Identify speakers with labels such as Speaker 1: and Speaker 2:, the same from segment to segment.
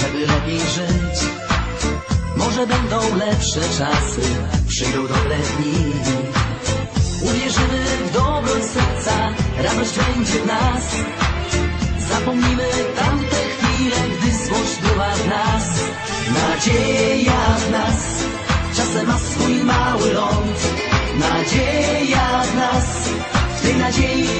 Speaker 1: żeby lepiej żyć. Może będą lepsze czasy, przyjdą dobre dni. Uwierzymy w dobroć serca, radość będzie w nas. Zapomnimy tamte chwile, gdy złość była w nas. Nadzieja w nas, czasem ma swój mały ląd. Nadzieja w nas, w tej nadziei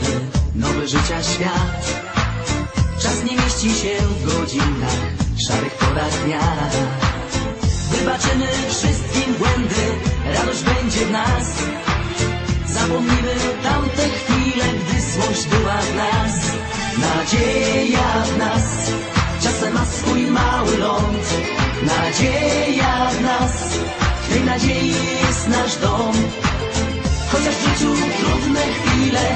Speaker 1: nowy życia świat. Czas nie mieści się w godzinach, szarych porach dnia. Wybaczymy wszystkim błędy, radość będzie w nas. Zapomnimy tamte chwile, gdy złość była w nas. Nadzieja w nas, czasem ma swój mały ląd. Nadzieja w nas, w tej nadziei jest nasz dom. Chociaż w życiu trudne chwile,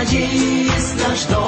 Speaker 1: nadziei jest nasz dom.